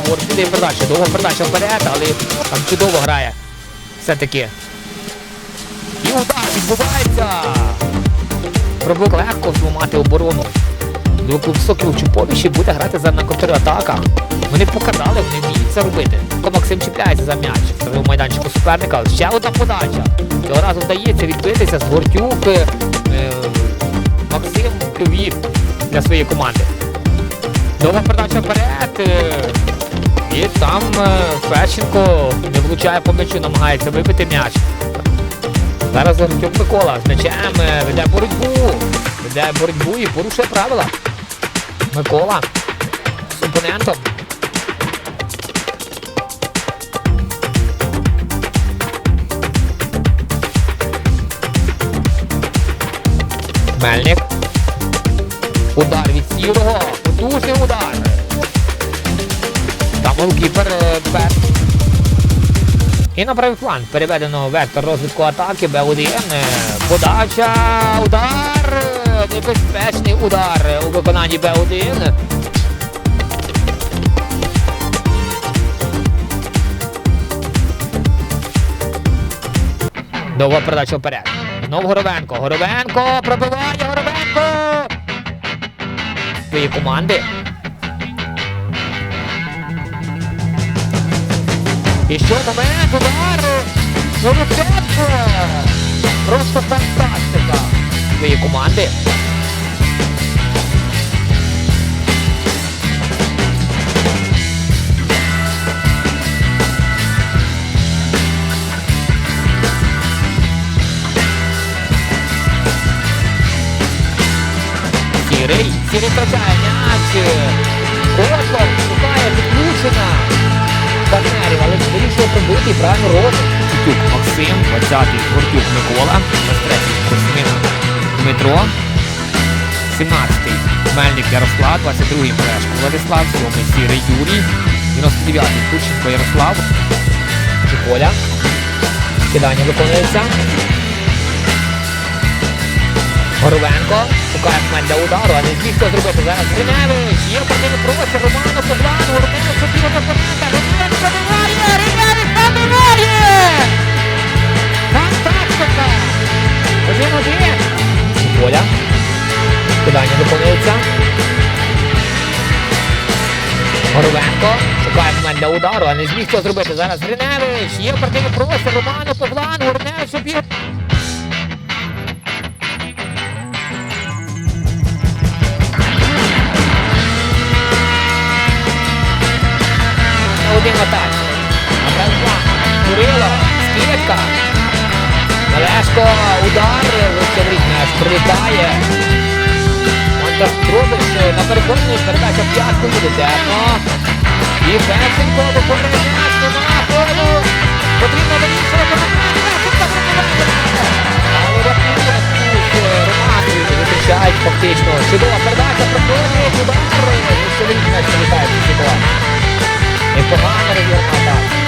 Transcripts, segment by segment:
віддає передачу. Довга передача вперед, але там чудово грає. Все-таки. І удар відбувається. Пробук легко зламати оборону. Високий Чуповичі буде грати за на контратаках. Вони показали, вони вміють це робити. Ко Максим чіпляється за м'яч. Це майданчику суперника. Ще одна подача. Цього разу вдається відбитися з Гортюк. Е, Максим провів для своєї команди. Довга передача вперед. е, І там е, Фещенко не влучає по м'ячу, намагається вибити м'яч. Зараз Гортюк Микола з м'ячем е, веде боротьбу. Веде боротьбу і порушує правила. Микола з опонентом. Мельник. Удар від сірого. Потужний удар. Голкіпер Бет. І на правий фланг переведено вектор розвитку атаки Б1. Е, Подача. Удар. Е, Небезпечний удар е, у виконанні Б1. Довга передача вперед. Знов Горовенко. Горовенко пробиває Горовенко. Свої команди. І що момент удар. Горовенко. Просто фантастика. Свої команди. Сірий. Сірий втрачає м'яч. Котлов шукає підключення правильно робить. Тютюк Максим, 20-й Гортюк Микола, 23-й Космин Дмитро, 17-й Мельник Ярослав, 22-й Мрешко Владислав, 7-й Сірий Юрій, 99-й Кученко Ярослав, Чиколя. Кидання виконується. Горовенко. Шукає момент для удару, а не зміг що зробити. Зараз Гриневич, є партійний простір, Романо по плану, Гриневич собі до опонента, Горовенко шукає момент для удару, а не зміг що зробити. Зараз Гриневич, є партійний простір, Романо по плану, Гриневич собі один атак. А Бранква, Курило, скидка. Олешко, удар, Лучеврік наш прилітає. Трубич на переконанні передача п'ятку буде. І Пешенко виконує м'яч, нема полю. Потрібно вирішувати пробиває. Але рахунок тут Роман витрачають фактично. Чудова передача проходить, удар. Лучеврік м'яч прилітає в цю ситуацію. Непогано розіграна атака.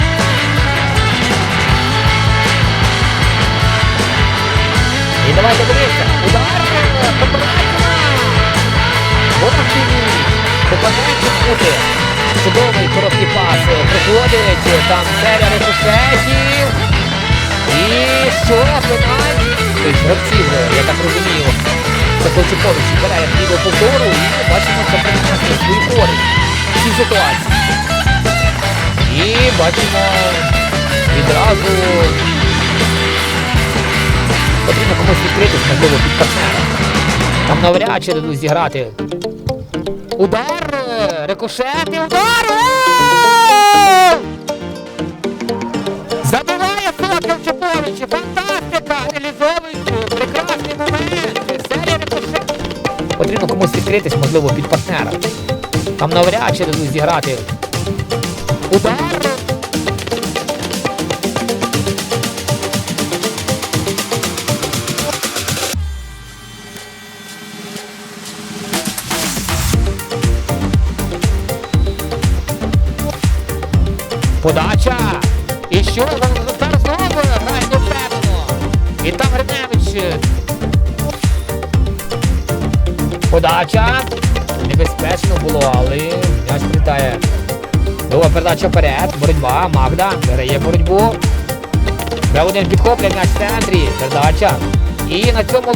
І давайте дивитися. Удар! Попереджена! Попадається бути. Чудовий короткий пас приходить. Там серія рикошетів. І що? Пенальті? Тобто гравців, я так розумію. Це Колчакович бере ліву повтору і бачимо, що принесе свою користь в цій ситуації. І бачимо відразу потрібно комусь відкритись, можливо, під партнера. Там навряд чи дадуть зіграти. Удар! Рикошет і удар! Гол! Забиває Сокіл Чепович! Фантастика! Реалізовуючи! прекрасний момент! Серія рикошет! Потрібно комусь відкритись, можливо, під партнера. Там навряд чи дадуть зіграти. Удар! Подача! І що? Зараз знову грає невпевнено. І там Гриневич. Подача. Небезпечно було, але м'яч прилітає Друга передача вперед. Боротьба. Магда передає боротьбу. Б1 підхоплює м'яч в центрі. Передача. І на цьому